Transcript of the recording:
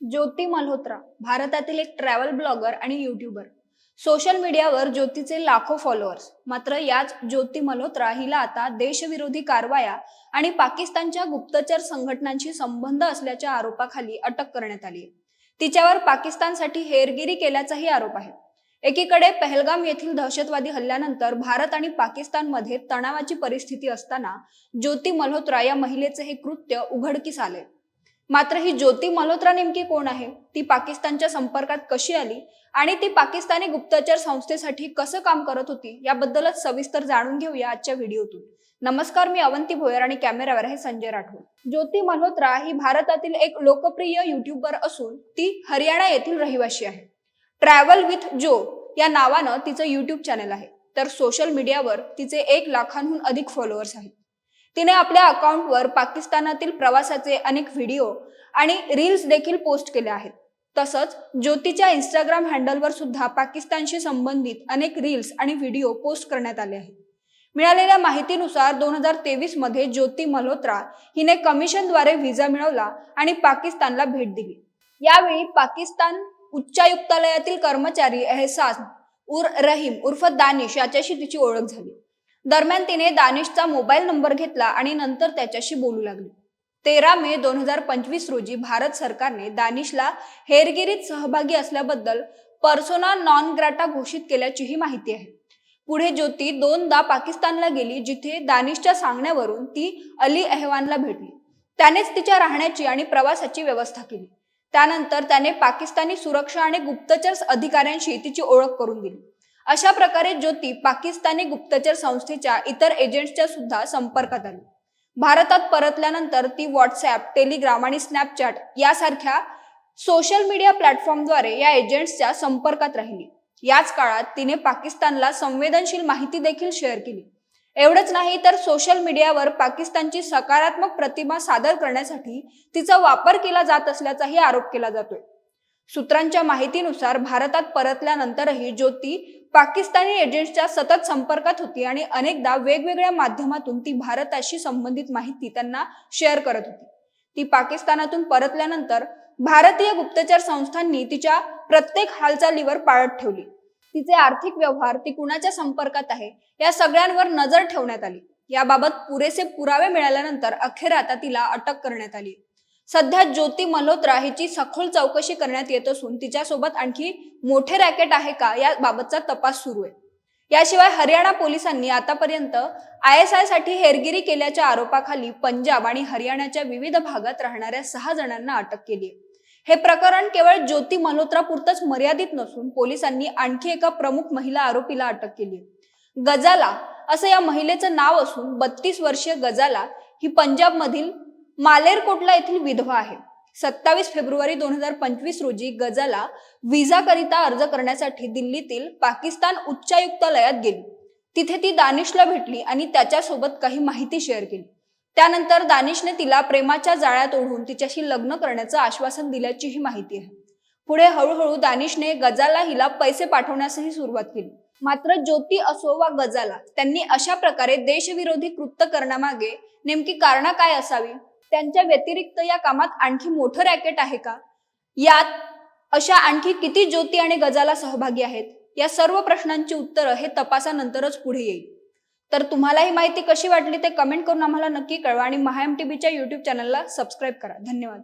ज्योती मल्होत्रा भारतातील एक travel blogger आणि युट्यूबर सोशल मीडियावर ज्योतीचे लाखो फॉलोअर्स मात्र याच ज्योती मल्होत्रा हिला आता देशविरोधी कारवाया आणि पाकिस्तानच्या गुप्तचर संघटनांशी संबंध असल्याच्या आरोपाखाली अटक करण्यात आली तिच्यावर पाकिस्तानसाठी हेरगिरी केल्याचाही आरोप आहे. एकीकडे पहलगाम येथील दहशतवादी हल्ल्यानंतर भारत आणि पाकिस्तानमध्ये तणावाची परिस्थिती असताना ज्योती मल्होत्रा या महिलेचे हे कृत्य उघडकीस आले मात्र ही ज्योती मल्होत्रा नेमकी कोण आहे? ती पाकिस्तानच्या संपर्कात कशी आली? आणि ती पाकिस्तानी गुप्तचर संस्थेसाठी कसं काम करत होती? याबद्दलच सविस्तर जाणून घेऊया आजच्या व्हिडिओतून. नमस्कार मी अवंती भोयर आणि कॅमेरावर आहे संजय राठोड. ज्योती मल्होत्रा ही भारतातील एक लोकप्रिय युट्यूबर असून ती हरियाणा येथील रहिवासी आहे. ट्रॅव्हल विथ जो या नावानं तिचं युट्यूब चॅनल आहे. तर सोशल मीडियावर तिचे एक लाखांहून अधिक फॉलोअर्स आहेत. तिने आपल्या अकाउंटवर पाकिस्तानातील प्रवासाचे अनेक व्हिडिओ आणि रील्स देखील पोस्ट केले आहेत. तसंच ज्योतीच्या इंस्टाग्राम हँडलवर सुद्धा पाकिस्तानशी संबंधित अनेक रील्स आणि व्हिडिओ पोस्ट करण्यात आले आहेत. मिळालेल्या माहितीनुसार दोन हजार तेवीसमध्ये ज्योती मल्होत्रा हिने कमिशनद्वारे व्हिसा मिळवला आणि पाकिस्तानला भेट दिली. यावेळी पाकिस्तान उच्चायुक्तालयातील कर्मचारी एहसास उर रहीम उर्फ दानिश याच्याशी तिची ओळख झाली. दरम्यान तिने दानिशचा मोबाईल नंबर घेतला आणि नंतर त्याच्याशी बोलू लागली. तेरा मे दोन हजार पंचवीस रोजी भारत सरकारने दानिशला हेरगिरीत सहभागी असल्याबद्दल पर्सोना नॉन ग्राटा घोषित केल्याचीही माहिती आहे. पुढे ज्योती दोनदा पाकिस्तानला गेली जिथे दानिशच्या सांगण्यावरून ती अली अहवानला भेटली. त्यानेच तिच्या राहण्याची आणि प्रवासाची व्यवस्था केली. त्यानंतर त्याने पाकिस्तानी सुरक्षा आणि गुप्तचर अधिकाऱ्यांशी तिची ओळख करून दिली. अशा प्रकारे ज्योती पाकिस्तानी गुप्तचर संस्थेच्या इतर एजंट्सच्या सुद्धा संपर्कात आली. भारतात परतल्यानंतर ती व्हॉट्सॲप टेलिग्राम आणि स्नॅपचॅट यासारख्या सोशल मीडिया प्लॅटफॉर्मद्वारे या एजंट्सच्या संपर्कात राहिली. याच काळात तिने पाकिस्तानला संवेदनशील माहिती देखील शेअर केली. एवढंच नाही तर सोशल मीडियावर पाकिस्तानची सकारात्मक प्रतिमा सादर करण्यासाठी तिचा वापर केला जात असल्याचाही आरोप केला जातोय. सूत्रांच्या माहितीनुसार भारतात परतल्यानंतरही ज्योती पाकिस्तानी एजंट्सच्या सतत संपर्कात होती आणि अनेकदा वेगवेगळ्या माध्यमातून ती भारताशी संबंधित माहिती त्यांना शेअर करत होती. ती पाकिस्तानातून परतल्यानंतर भारतीय गुप्तचर संस्थांनी तिच्या प्रत्येक हालचालीवर पाळत ठेवली. तिचे आर्थिक व्यवहार ती कुणाच्या संपर्कात आहे या सगळ्यांवर नजर ठेवण्यात आली. याबाबत पुरेसे पुरावे मिळाल्यानंतर अखेर आता तिला अटक करण्यात आली. सध्या ज्योती मल्होत्रा हिची सखोल चौकशी करण्यात येत असून तिच्यासोबत आणखी मोठे रॅकेट आहे का या बाबतचा तपास सुरू आहे. याशिवाय हरियाणा पोलिसांनी आतापर्यंत आय एस आयसाठी हेरगिरी केल्याच्या आरोपाखाली पंजाब आणि हरियाणाच्या विविध भागात राहणाऱ्या सहा जणांना अटक केली आहे. हे प्रकरण केवळ ज्योती मल्होत्रा पुरतच मर्यादित नसून पोलिसांनी आणखी एका प्रमुख महिला आरोपीला अटक केली गजाला असं या महिलेचं नाव असून बत्तीस वर्षीय गजाला ही पंजाबमधील मालेरकोटला येथील विधवा आहे. सत्तावीस फेब्रुवारी दोन हजार पंचवीस रोजी गजाला विजाकरिता अर्ज करण्यासाठी दिल्लीतील पाकिस्तान उच्चायुक्तालयात गेली. तिथे ती दानिशला भेटली आणि त्याच्यासोबत काही माहिती शेअर केली. त्यानंतर दानिशने तिला प्रेमाच्या जाळ्यात ओढून तिच्याशी लग्न करण्याचं आश्वासन दिल्याचीही माहिती आहे. पुढे हळूहळू दानिशने गजाला हिला पैसे पाठवण्यासही सुरुवात केली. मात्र ज्योती असो वा गजाला त्यांनी अशा प्रकारे देशविरोधी कृत्य करण्यामागे नेमकी कारणं काय असावी? त्यांच्या व्यतिरिक्त या कामात आणखी मोठं रॅकेट आहे का? यात अशा आणखी किती ज्योती आणि गजाला सहभागी आहेत? या सर्व प्रश्नांची उत्तरं हे तपासानंतरच पुढे येईल. तर तुम्हाला ही माहिती कशी वाटली ते कमेंट करून आम्हाला नक्की कळवा आणि महाएम टीव्हीच्या युट्यूब चॅनलला सबस्क्राईब करा. धन्यवाद.